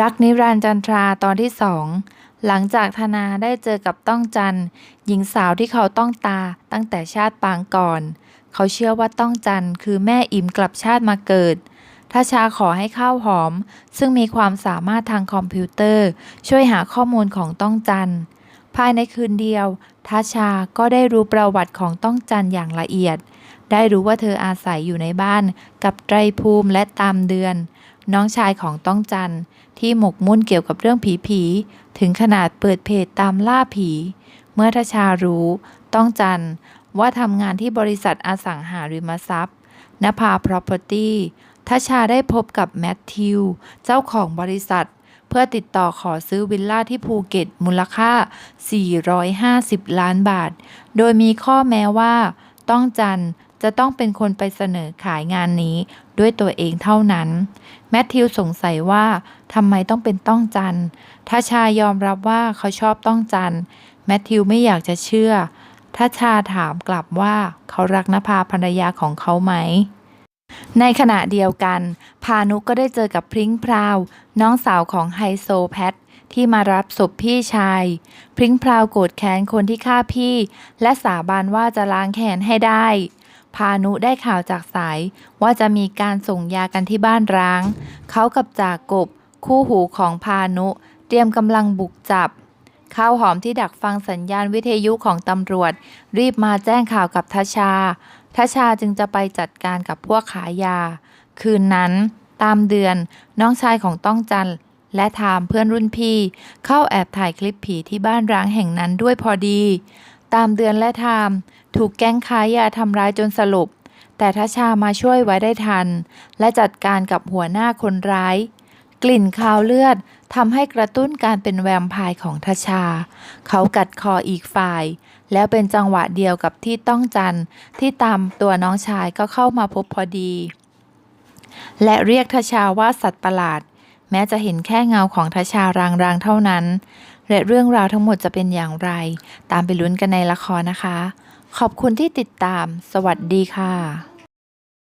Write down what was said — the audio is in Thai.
รักนิรันดร์จันทราตอนที่สองหลังจากธนาได้เจอกับต้องจันหญิงสาวที่เขาต้องตาตั้งแต่ชาติปางก่อน เขาเชื่อว่าต้องจันคือแม่อิ่มกลับชาติมาเกิดทัชชาขอให้ข้าวหอม ซึ่งมีความสามารถทางคอมพิวเตอร์ ช่วยหาข้อมูลของต้องจันภายในคืนเดียวทัชชาก็ได้รู้ประวัติของต้องจันอย่างละเอียด ได้รู้ว่าเธออาศัยอยู่ในบ้านกับไตรภูมิและตามเดือน น้องชายของต้องจันที่หมกมุ่นเกี่ยวกับเรื่องผีผีถึงขนาดเปิดเพจตามล่าผี เมื่อทชารู้ต้องจันว่าทำงานที่บริษัทอสังหาริมทรัพย์นภา property ทชาได้พบกับแมทธิว เจ้าของบริษัท เพื่อติดต่อขอซื้อวิลล่าที่ภูเก็ตมูลค่า 450 ล้านบาท โดยมีข้อแม้ว่า ต้องจัน จะต้องเป็นคนไปเสนอขายงานนี้ด้วยตัวเองเท่านั้น แมทธิวสงสัยว่าทำไมต้องเป็นต้องจันถ้าชายอมรับว่าเขาชอบต้องจันแมทธิวไม่อยากจะเชื่อถ้าชาถามกลับว่าเขารักนภาภรรยาของเขาไหม ในขณะเดียวกัน พานุก็ได้เจอกับพริ้งพราว น้องสาวของไฮโซแพทที่มารับศพพี่ชาย พริ้งพราวโกรธแค้นคนที่ฆ่าพี่ และสาบานว่าจะล้างแค้นให้ได้ พานุได้ข่าวจากสาย ว่าจะมีการส่งยากันที่บ้านร้าง เขากับจากกบ คู่หูของพานุ เตรียมกำลังบุกจับข้าวหอมที่ดักฟังสัญญาณวิทยุของตำรวจ รีบมาแจ้งข่าวกับทชาทชาจึงจะไปจัดการกับพวกขายยา คืนนั้น ตามเดือนน้องชายของต้องจันและทามเพื่อนรุ่นพี่ เข้าแอบถ่ายคลิปผีที่บ้านร้างแห่งนั้นด้วยพอดี ตามเดือนและทามถูกแก๊งค้ายาทำร้ายจนสลบแต่ทชามาช่วยไว้ได้ทัน และจัดการกับหัวหน้าคนร้าย กลิ่นคาวเลือดทำให้กระตุ้นการเป็นแวมไพร์ของทชา เขากัดคออีกฝ่าย แล้วเป็นจังหวะเดียวกับที่ต้องจันที่ตามตัวน้องชายก็เข้ามาพบพอดี และเรียกทชาว่าสัตว์ประหลาด แม้จะเห็นแค่เงาของทชารางๆเท่านั้น และเรื่องราวทั้งหมดจะเป็นอย่างไร ตามไปลุ้นกันในละครนะคะ ขอบคุณที่ติดตาม สวัสดีค่ะ